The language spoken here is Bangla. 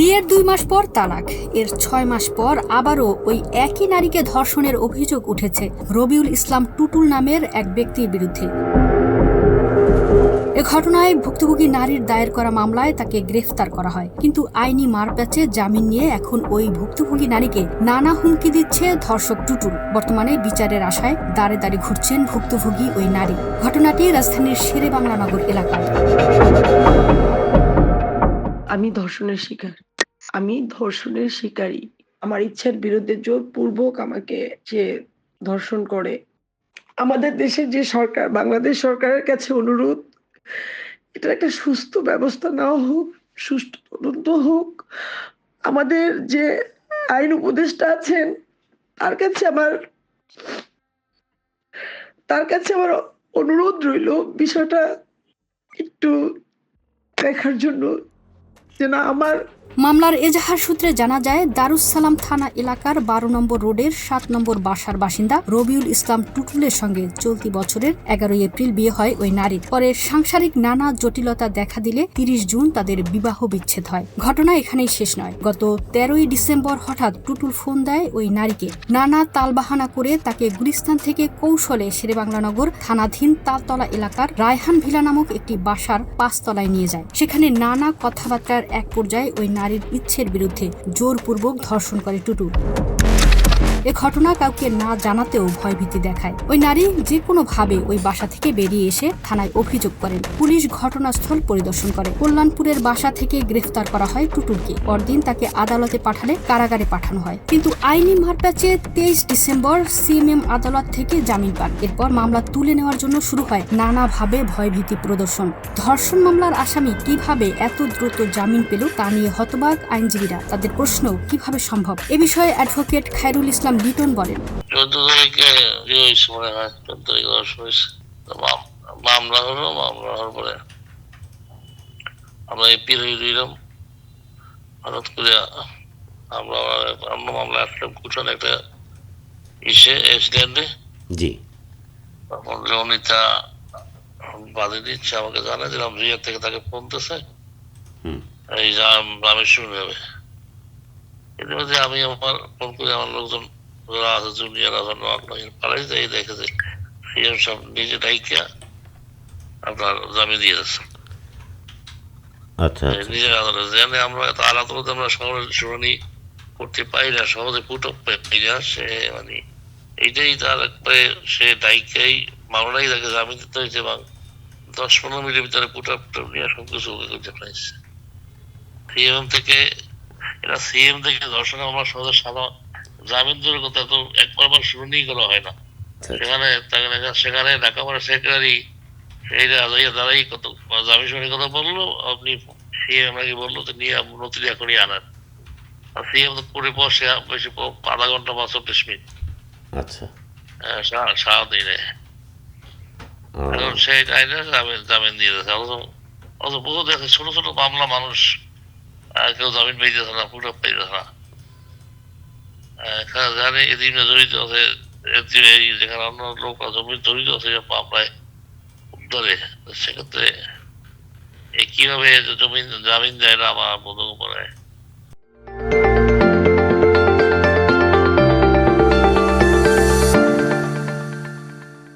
বিয়ের দুই মাস পর তালাক। এর ছয় মাস পর আবারও ওই একই নারীকে ধর্ষণের অভিযোগ উঠেছে রবিউল ইসলাম টুটুল নামের এক ব্যক্তির বিরুদ্ধে। এ ঘটনায় ভুক্তভোগী নারীর দায়ের করা মামলায় তাকে গ্রেফতার করা হয়। কিন্তু আইনি মারপ্যাচে জামিন নিয়ে এখন ওই ভুক্তভোগী নারীকে নানা হুমকি দিচ্ছে ধর্ষক টুটুল। বর্তমানে বিচারের আশায় দাঁড়ে দাঁড়ে ঘুরছেন ভুক্তভোগী ওই নারী। ঘটনাটি রাজধানীর শেরে বাংলানগর এলাকায়। আমি ধর্ষণের শিকার। আমি ধর্ষণের শিকারী। আমার ইচ্ছার বিরুদ্ধে জোরপূর্বক আমাকে যে ধর্ষণ করে। আমাদের দেশের যে সরকার, বাংলাদেশ সরকারের কাছে অনুরোধ, এটা একটা সুস্থ ব্যবস্থা নেওয়া হোক সুষ্ঠু তদন্ত হোক। আমাদের যে আইন উপদেষ্টা আছেন, তার কাছে আমার, তার কাছে আমার অনুরোধ রইল বিষয়টা একটু দেখার জন্য যে না, আমার মামলার এজাহার সূত্রে জানা যায় দারুসালাম থানা এলাকার বারো নম্বর রোডের সাত নম্বর বাসার বাসিন্দা রবিউল ইসলাম টুটুলের সঙ্গে চলতি বছরের এগারোই এপ্রিল বিয়ে হয় ওই নারীর। পরে সাংসারিক নানা জটিলতা দেখা দিলে তিরিশ জুন তাদের বিবাহ বিচ্ছেদ হয়। ঘটনা এখানেই শেষ নয়। গত তেরোই ডিসেম্বর হঠাৎ টুটুল ফোন দেয় ওই নারীকে। নানা তালবাহানা করে তাকে গুলিস্তান থেকে কৌশলে শেরেবাংলানগর থানাধীন তালতলা এলাকার রায়হান ভিলা নামক একটি বাসার পাঁচতলায় নিয়ে যায়। সেখানে নানা কথাবার্তার এক পর্যায়ে ওই নারীর ইচ্ছের বিরুদ্ধে জোরপূর্বক ধর্ষণ করে টুটুল এ ঘটনা কাউকে না জানাতেও ভয়ভীতি দেখায়। ওই নারী যে কোনো ভাবে ওই বাসা থেকে বেরিয়ে এসে থানায় অভিযোগ করেন। পুলিশ ঘটনাস্থল পরিদর্শন করে। কল্যাণপুরের বাসা থেকে গ্রেফতার করা হয় টুটুলকে। পরদিন তাকে আদালতে পাঠালে কারাগারে পাঠানো হয়। কিন্তু আইনি মারপ্যাচে তেইশ ডিসেম্বর সিএমএম আদালত থেকে জামিন পান। এরপর মামলা তুলে নেওয়ার জন্য শুরু হয় নানাভাবে ভয়ভীতি প্রদর্শন। ধর্ষণ মামলার আসামি কীভাবে এত দ্রুত জামিন পেল তা নিয়ে হতবাক আইনজীবীরা। তাদের প্রশ্ন, কীভাবে সম্ভব? এ বিষয়ে অ্যাডভোকেট খায়রুল ইসলাম লিটন বলেন চোদ্দ তারিখে ইয়ে হয়েছে মনে হয় চোদ্দ তারিখে দশ হয়েছে মামলা হলো মামলা হওয়ার পরে আমরা হয়ে রইলাম। হঠাৎ করে আমরা অন্য মামলা কুটন একটা ইসে অ্যাক্সিডেন্টে জি। তখন তা দিচ্ছে আমাকে জানা দিলাম রিয়ার থেকে তাকে ফোন হুম। এই যা আমি শুনে যাবে এর মধ্যে আমি আমার ফোন করে আমার লোকজন যারা আছে জুনিয়র পালাই যাই দেখে যে সিএম সব নিজে দায়িকা আপনার জামিন দিয়ে যাচ্ছে আচ্ছা আচ্ছা। নিজের আদালত জানে আমরা এত আদালত আমরা শহরের শুনানি করতে পারি না সহজে পুট পাই না সে মানে এইটাই তার একবারে সে দায়িকাই মামলাই তাকে জামিন দিতে হয়েছে এবং দশ পনেরো মিনিটের ভিতরে পুট আপ নিয়ে সব কিছু ওকে করতে পারছে সিএম থেকে সিএম থেকে দর্শনে আমার সহজে সাদা জামিন দূরের কথা তো একবার বার শুনানি করা হয় না। আচ্ছা, আচ্ছা। সেখানে সেখানে ঢাকা সেক্রেটারি সেইটা দাঁড়াই কত শুনে কথা বলল আপনি সিএম বলল তো নিয়ে নতুন এখনই আনার আর সিএম তো করে পর সে বেশি আধা ঘণ্টা বা চল্লিশ মিনিট। আচ্ছা। হ্যাঁ, সারাদিন এখন সেই টাইমে জামিন জামিন দিয়ে দিয়েছে। অথচ বহু দেখে ছোট ছোট মামলা মানুষ কেউ জামিন পেয়েছে না পুরো পেয়েছে না। জানে, এদিন জড়িত আছে যেখানে অন্য লোক জমি জড়িত আছে মামলায় উদ্ধারে সেক্ষেত্রে কীভাবে জমিন, জামিন দেয় না আমার বন্ধু করে